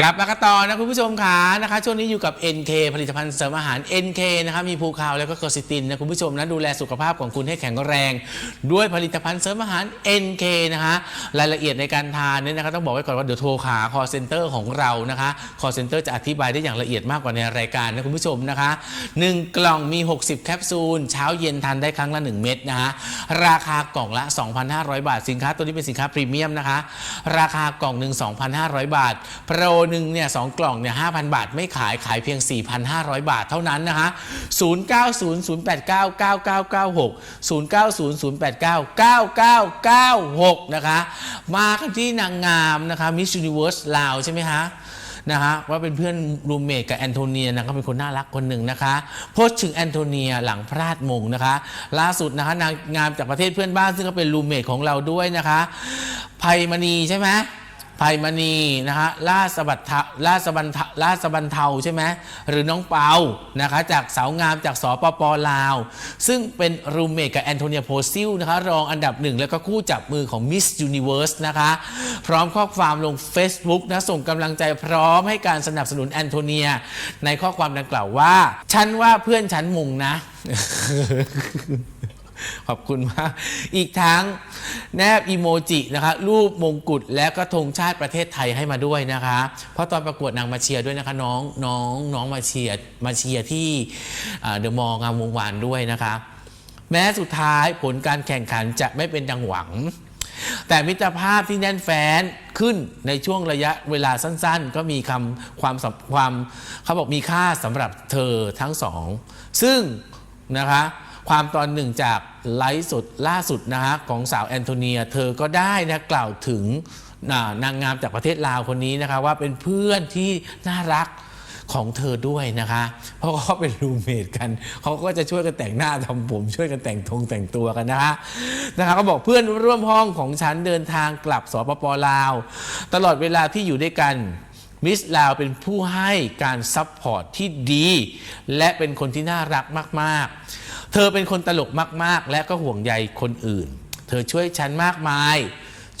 กลับมากันต่อนะคุณผู้ชมขานะคะช่วงนี้อยู่กับ NK ผลิตภัณฑ์เสริมอาหาร NK นะคะมีภูคาวแล้วก็โกซิตินนะคุณผู้ชมนะดูแลสุขภาพของคุณให้แข็งแรง ด้วยผลิตภัณฑ์เสริมอาหาร NK นะคะรายละเอียดในการทานเนี่ยนะคะต้องบอกไว้ก่อนว่าเดี๋ยวโทรขา call center ของเรานะคะ call center จะอธิบายได้อย่างละเอียดมากกว่าในรายการนะคุณผู้ชมนะคะ 1 กล่องมี 60 แคปซูล เช้าเย็นทานได้ครั้งละ 1 เม็ดนะคะราคากล่องละ 2,500 บาทสินค้าตัวนี้เป็นสินค้าพรีเมียมนะคะราคากล่องหนึ่ง2,500 บาทโปรหนึ่งเนี่ยสองกล่องเนี่ย5,000บาท ไม่ขายขายเพียง 4,500 บาทเท่านั้นนะคะ 0900899996นะคะ มากันที่นางงามนะคะ Miss Universe ลาวใช่ไหมคะนะคะว่าเป็นเพื่อนรูมเมทกับแอนโทเนียนะก็เป็นคนน่ารักคนหนึ่งนะคะโพสต์ถึงแอนโทเนียหลังพลาดมงนะคะ ล่าสุดนะคะนางงามจากประเทศเพื่อนบ้านซึ่งก็เป็นรูมเมทของเราด้วยนะคะไพมณีใช่ไหม ไพมณีนะคะล่าสบัดล่าสบันล่าสบันเทาใช่ไหมหรือน้องเปานะคะจากสาวงามจากสปปลาว ซึ่งเป็นรูมเมทกับแอนโทเนียโพซิลนะคะรองอันดับหนึ่งแล้วก็คู่จับมือของ Miss Universe นะคะพร้อมข้อความลง Facebook นะส่งกำลังใจพร้อมให้การสนับสนุนแอนโทเนีย ในข้อความดังกล่าวว่า ฉันว่าเพื่อนฉันมุงนะ อบคุณมาก อีกทั้งแนบอีโมจินะคะรูปมงกุฎและก็ธงชาติประเทศไทยให้มาด้วยนะคะ เพราะตอนประกวดนางมาเชียร์ด้วยนะคะน้องน้องน้องมาเชียร์มาเชียร์ที่เดอะมอลล์งามวงวานด้วยนะคะ แม้สุดท้ายผลการแข่งขันจะไม่เป็นดังหวัง แต่มิตรภาพที่แน่นแฟ้นขึ้นในช่วงระยะเวลาสั้นๆ ก็มีคำความความเขาบอกมีค่าสำหรับเธอทั้งสอง ซึ่งนะคะ ความตอนหนึ่งจากไลฟ์สดล่าสุดนะคะของสาวแอนโทเนีย เธอก็ได้นะกล่าวถึงนางงามจากประเทศลาวคนนี้นะคะว่าเป็นเพื่อนที่น่ารักของเธอด้วยนะคะ เพราะเขาเป็นรูเมทกัน เขาก็จะช่วยกันแต่งหน้าทำผม ช่วยกันแต่งทงแต่งตัวกันนะคะนะคะก็บอกเพื่อนร่วมห้องของฉันเดินทางกลับสปปลาว ตลอดเวลาที่อยู่ด้วยกันมิสลาวเป็นผู้ให้การซัพพอร์ตที่ดี และเป็นคนที่น่ารักมาก ๆ เธอเป็นคนตลกมาก ๆ และก็ห่วงใยคนอื่น เธอช่วยฉันมากมาย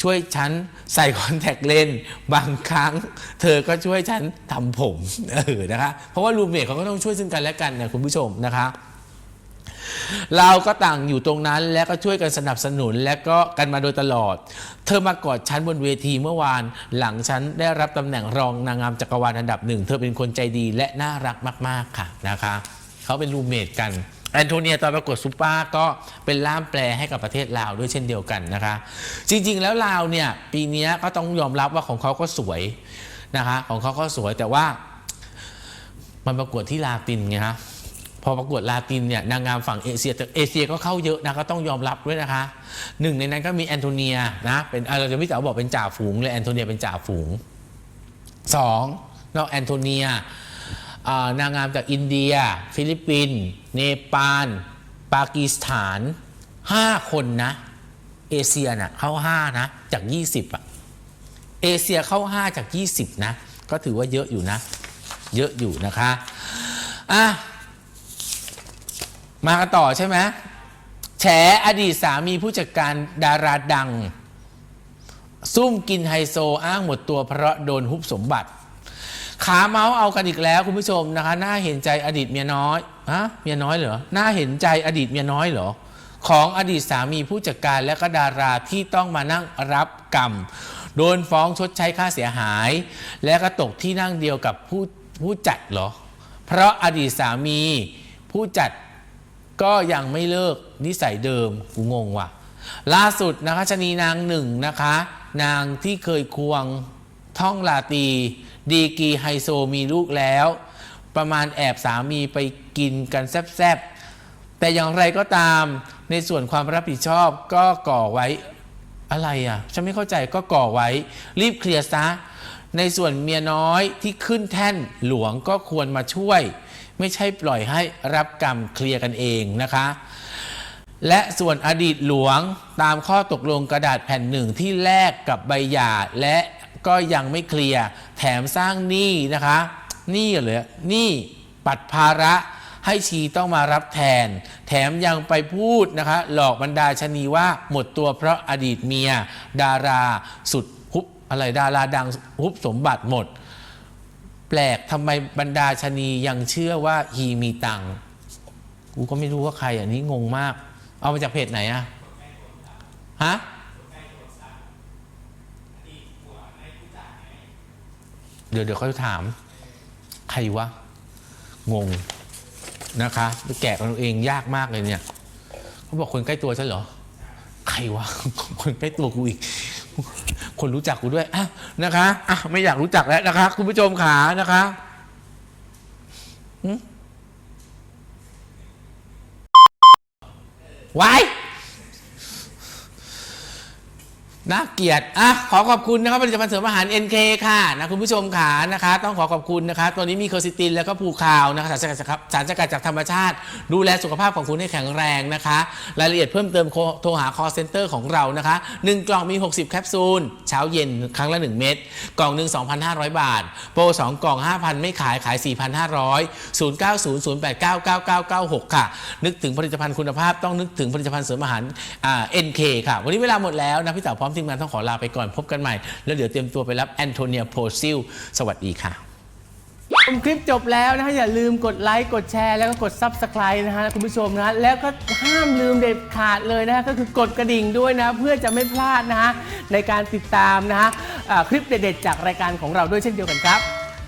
ช่วยฉันใส่คอนแทคเลนส์บางครั้ง เธอก็ช่วยฉันทำผมเออนะคะเพราะว่ารูมเมทเขาก็ต้องช่วยซึ่งกันและกันนะคุณผู้ชมนะคะเราก็ต่างอยู่ตรงนั้นและก็ช่วยกันสนับสนุนและก็กันมาโดยตลอด เธอมากอดฉันบนเวทีเมื่อวานหลังฉันได้รับตำแหน่งรองนางงามจักรวาลอันดับหนึ่ง เธอเป็นคนใจดีและน่ารักมาก ๆ ค่ะนะคะ เขาเป็นรูมเมทกัน แอนโทเนียตอนประกวดซูเปอร์ก็เป็นล่ามแปลให้กับประเทศลาวด้วยเช่นเดียวกันนะคะ จริงๆแล้วลาวเนี่ยปีนี้ก็ต้องยอมรับว่าของเขาก็สวยนะคะของเขาก็สวยแต่ว่ามันประกวดที่ลาตินไงฮะพอประกวดลาตินเนี่ยนางงามฝั่งเอเชียแต่เอเชียก็เข้าเยอะนะก็ต้องยอมรับด้วยนะคะหนึ่งในนั้นก็มีแอนโทเนียนะเป็นเราจะไม่แต่บอกเป็นจ่าฝูงเลยแอนโทเนียเป็นจ่าฝูงสองนอกแอนโทเนีย นางงามจากอินเดีย ฟิลิปปินส์เนปาล ปากีสถานห้าคนนะ เอเชียน่ะเข้าห้านะ จาก 20อะเอเชียเข้า 5 จาก 20 นะ ก็ถือว่าเยอะอยู่นะ เยอะอยู่นะคะอะมากันต่อใช่ไหมแฉอดีตสามีผู้จัดการดาราดัง ซุ่มกินไฮโซอ้างหมดตัวเพราะโดนฮุบสมบัติ ขาเมาส์เอากันอีกแล้วคุณผู้ชมนะคะน่าเห็นใจอดีตเมียน้อยฮะเมียน้อยเหรอน่าเห็นใจอดีตเมียน้อยเหรอของอดีตสามีผู้จัดการและก็ดาราที่ต้องมานั่งรับกรรม โดนฟ้องชดใช้ค่าเสียหาย และก็ตกที่นั่งเดียวกับผู้ผู้จัดเหรอ เพราะอดีตสามีผู้จัดก็ยังไม่เลิกนิสัยเดิมกูงงว่ะ ล่าสุดนะคะชะนีนางหนึ่งนะคะ นางที่เคยควงท่องลาตี ดีกีไฮโซมีลูกแล้ว ประมาณแอบสามีไปกินกันแซบๆ แต่อย่างไรก็ตามในส่วนความรับผิดชอบก็ก่อไว้อะไรอะ ฉันไม่เข้าใจก็ก่อไว้ รีบเคลียร์ซะ ในส่วนเมียน้อยที่ขึ้นแท่นหลวงก็ควรมาช่วย ไม่ใช่ปล่อยให้รับกรรมเคลียร์กันเองนะคะและส่วนอดีตหลวงตามข้อตกลงกระดาษแผ่นหนึ่งที่แลกกับใบหย่าและ ก็ยังไม่เคลียร์แถมสร้างหนี้นะคะหนี้เหรอหนี้ปัดภาระให้ชีต้องมารับแทน แถมยังไปพูดนะคะ หลอกบรรดาชนีว่าหมดตัวเพราะอดีตเมีย ดาราสุดฮุบอะไรดาราดังฮุบสมบัติหมด แปลกทำไมบรรดาชนียังเชื่อว่าฮีมีตังกูก็ไม่รู้ว่าใครอันนี้งงมาก เอามาจากเพจไหนอะฮะ เดี๋ยวเดี๋ยวเขาจะถาม ใครวะ งงนะคะแกะกันเอาเองยากมากเลยเนี่ยเขาบอกคนใกล้ตัวฉันเหรอ ใครวะ คนใกล้ตัวกูอีก คนรู้จักกูด้วยอะนะคะอะไม่อยากรู้จักแล้วนะคะ คุณผู้ชมขานะคะไว้ น่าเกลียดอะขอขอบคุณนะครับผลิตภัณฑ์เสริมอาหาร NK ค่ะนะคุณผู้ชมขานะคะ ต้องขอขอบคุณนะคะตัวนี้มีเคอร์ซิตินแล้วก็ภูคาวนะคะสารสกัดจากสารสกัดจากธรรมชาติ ดูแลสุขภาพของคุณให้แข็งแรงนะคะ รายละเอียดเพิ่มเติมโทรโทรหา call center ของเรานะคะ 1 กล่องมี 60 แคปซูล เช้าเย็นครั้งละ 1 เม็ดกล่องหนึ่ง2,500 บาท โปร 2 กล่อง 5,000 ไม่ขายขาย 4,500 0900899996 ค่ะ นึกถึงผลิตภัณฑ์คุณภาพต้องนึกถึงผลิตภัณฑ์เสริมอาหารอ่า NK ค่ะ วันนี้เวลาหมดแล้วนะพี่เต๋าพร้อมทีมงานต้องขอลาไปก่อนพบกันใหม่ แล้วเดี๋ยวเตรียมตัวไปรับแอนโทเนียโพซิลสวัสดีค่ะชมคลิปจบแล้วนะฮะอย่าลืมกดไลค์กดแชร์แล้วก็กด Subscribe นะฮะคุณผู้ชมนะ แล้วก็ห้ามลืมเด็ดขาดเลยนะฮะก็คือกดกระดิ่งด้วยนะ เพื่อจะไม่พลาดนะฮะในการติดตามนะฮะคลิปเด็ดๆจากรายการของเราด้วยเช่นเดียวกันครับ